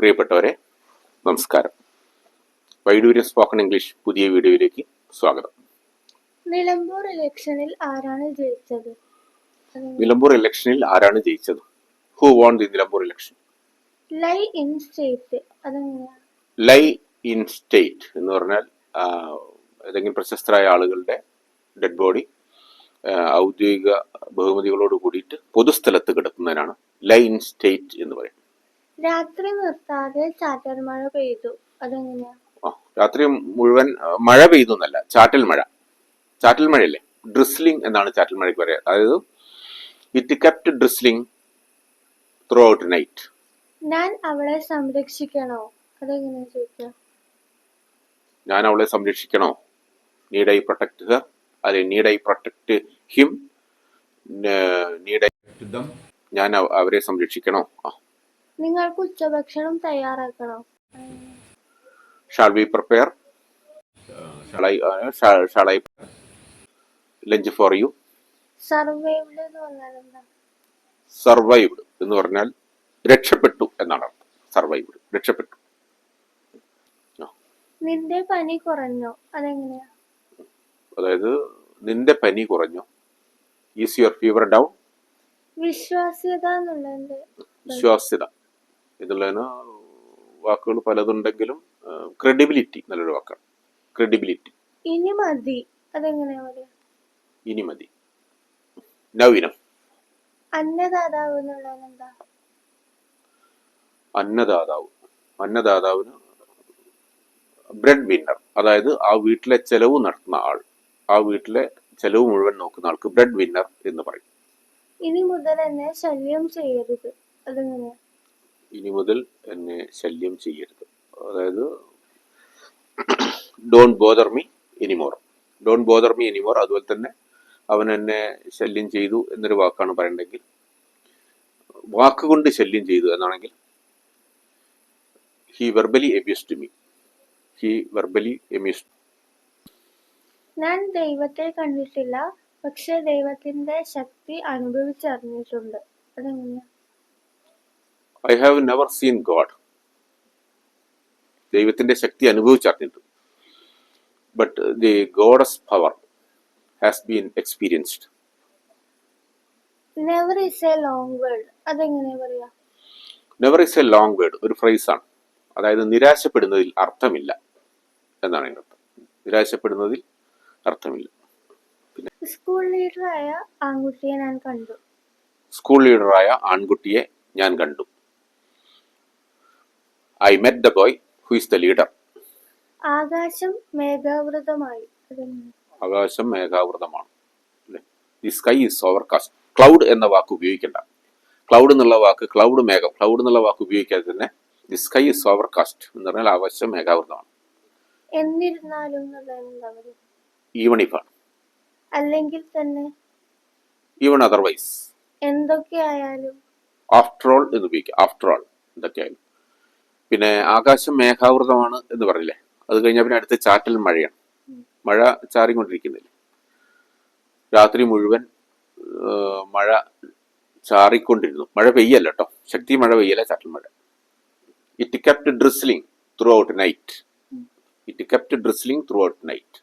പ്രിയപ്പെട്ടവരെ നമസ്കാരം. Vaidurya spoken English പുതിയ വീഡിയോയിലേക്ക് സ്വാഗതം. നിലമ്പൂർ ഇലക്ഷനിൽ ആരാണ് ജയിച്ചത്? നിലമ്പൂർ ഇലക്ഷനിൽ ആരാണ് ജയിച്ചത്? Who won the Nilambur election lie in state lie in state എന്ന് പറഞ്ഞാൽ ഏതെങ്കിലും പ്രശസ്തരായ ആളുകളുടെ ഡെഡ് ബോഡി ഔദ്യോഗിക ബഹുമതികളോട് കൂടിയിട്ട് പൊതുസ്ഥലത്ത് കിടക്കുന്നതിനാണ് ലൈ ഇൻ സ്റ്റേറ്റ് എന്ന് പറയും രാത്രി നിർത്താതെ ചാറ്റൽ മഴ പെയ്തു. അതെങ്ങനെയാ? ആ, രാത്രി മുഴുവൻ മഴ പെയ്തു എന്നല്ല ചാറ്റൽ മഴ. ചാറ്റൽ മഴയല്ലേ? ഡ്രിസ്ലിംഗ് എന്നാണ് ചാറ്റൽ മഴയ്ക്ക് പറയുക അതായത് with kept drizzling throughout night ഞാൻ അവളെ സംരക്ഷിക്കണോ? അതെങ്ങനെയാ ചോദിക്കുക ഞാൻ അവളെ സംരക്ഷിക്കണോ? നീഡ് ഐ പ്രൊട്ടക്ട് ഹർ അല്ലെ need I protect him need I them ഞാൻ അവരെ സംരക്ഷിക്കണോ? നിങ്ങൾക്ക് ഉച്ചഭക്ഷണം തയ്യാറാക്കണോ? Shall we prepare shall I lunch for you survived എന്ന് പറഞ്ഞാൽ എന്താ? സർവൈവ്ഡ് എന്ന് പറഞ്ഞാൽ രക്ഷപ്പെട്ടു എന്നാണ് അർത്ഥം. സർവൈവ്ഡ് രക്ഷപ്പെട്ടു. നിന്റെ പനി കുറഞ്ഞോ? അതെങ്ങനെയാ? അതായത് നിന്റെ പനി കുറഞ്ഞോ? ഈസ് യുവർ ഫീവർ ഡൗൺ വിശ്വാസ്യത എന്നുള്ളത് വിശ്വാസ്യത. എന്നുള്ളതിന് വാക്കുകൾ പലതുണ്ടെങ്കിലും ക്രെഡിബിലിറ്റി നല്ലൊരു വാക്കാണ്. ക്രെഡിബിലിറ്റി ഇനി മതി. അതെങ്ങനെയാ പറയാ ഇനി മതി. നവീനം അന്നദാതാവ് അന്നദാതാവ്. അന്നദാതാവിന് ബ്രെഡ് വിന്നർ അതായത് ആ വീട്ടിലെ ചെലവ് നടത്തുന്ന ആൾ. ആ വീട്ടിലെ ചെലവ് മുഴുവൻ നോക്കുന്ന ആൾക്ക് ബ്രെഡ് വിന്നർ എന്ന് പറയും. ഇനി മുതൽ എന്നെ ശല്യം ചെയ്യരുത്. അതെങ്ങനെയാ? ഇനി മുതൽ എന്നെ ശല്യം ചെയ്യരുത്. അതായത് don't bother me anymore don't bother me anymore അതുപോലെ തന്നെ അവൻ എന്നെ ശല്യം ചെയ്തു എന്നൊരു വാക്കാണ് പറയണ്ടെങ്കിൽ വാക്കുകൊണ്ട് ശല്യം ചെയ്തു എന്നാണെങ്കിൽ he verbally abused me he verbally amused ഞാൻ ദൈവത്തെ കണ്ടിട്ടില്ല പക്ഷെ ദൈവത്തിന്റെ ശക്തി അനുഭവിച്ചറിഞ്ഞിട്ടുണ്ട്. അതെങ്ങനെയാ? I have never seen God ദൈവത്തിന്റെ ശക്തി അനുഭവിച്ചറിഞ്ഞിട്ട് but the God's power has been experienced never is a long word ഒരു പറയാ? Never is a long word ഒരു ഫ്രേസാണ് അതായത് നിരാശപ്പെടുന്നതിൽ അർത്ഥമില്ല എന്നാണ് അതിന്റെ അർത്ഥം. നിരാശപ്പെടുന്നതിൽ അർത്ഥമില്ല. സ്കൂൾ ലീഡറായ ആൺകുട്ടിയെ ഞാൻ കണ്ടു. സ്കൂൾ ലീഡറായ ആൺകുട്ടിയെ ഞാൻ കണ്ടു. I met the boy who is the leader ആകാശം മേഘാവൃതമായി. ആകാശം മേഘാവൃതമാണ്. The sky is overcast cloud എന്ന വാക്ക് ഉപയോഗിക്കേണ്ട. ക്ലൗഡ് എന്നുള്ള വാക്ക് ക്ലൗഡ് മേഘം. ക്ലൗഡ് എന്നുള്ള വാക്ക് ഉപയോഗിക്കാതെ തന്നെ ദി സ്കൈ ഇസ് ഓവർകാസ്റ്റ് എന്ന് പറഞ്ഞാൽ ആകാശം മേഘാവൃതമാണ്. എന്നിരുന്നാലും എന്താ പറയാ അല്ലെങ്കിൽ തന്നെ? ഈവൺ അതർവൈസ് എന്തൊക്കെയായാലും ആഫ്റ്റർ ഓൾ എന്ന് ഉപയോഗിക്കുക ആഫ്റ്റർ ഓൾ എന്തൊക്കെയായാലും പിന്നെ ആകാശം മേഘാവൃതമാണ് എന്ന് പറഞ്ഞില്ലേ? അത് കഴിഞ്ഞാൽ പിന്നെ അടുത്ത ചാറ്റൽ മഴയാണ്. മഴ ചാറിക്കൊണ്ടിരിക്കുന്നില്ല. രാത്രി മുഴുവൻ മഴ ചാറിക്കൊണ്ടിരുന്നു. മഴ പെയ്യല്ല കേട്ടോ ശക്തി മഴ പെയ്യല്ല ചാറ്റൽ മഴ. It kept drizzling throughout night it kept drizzling throughout night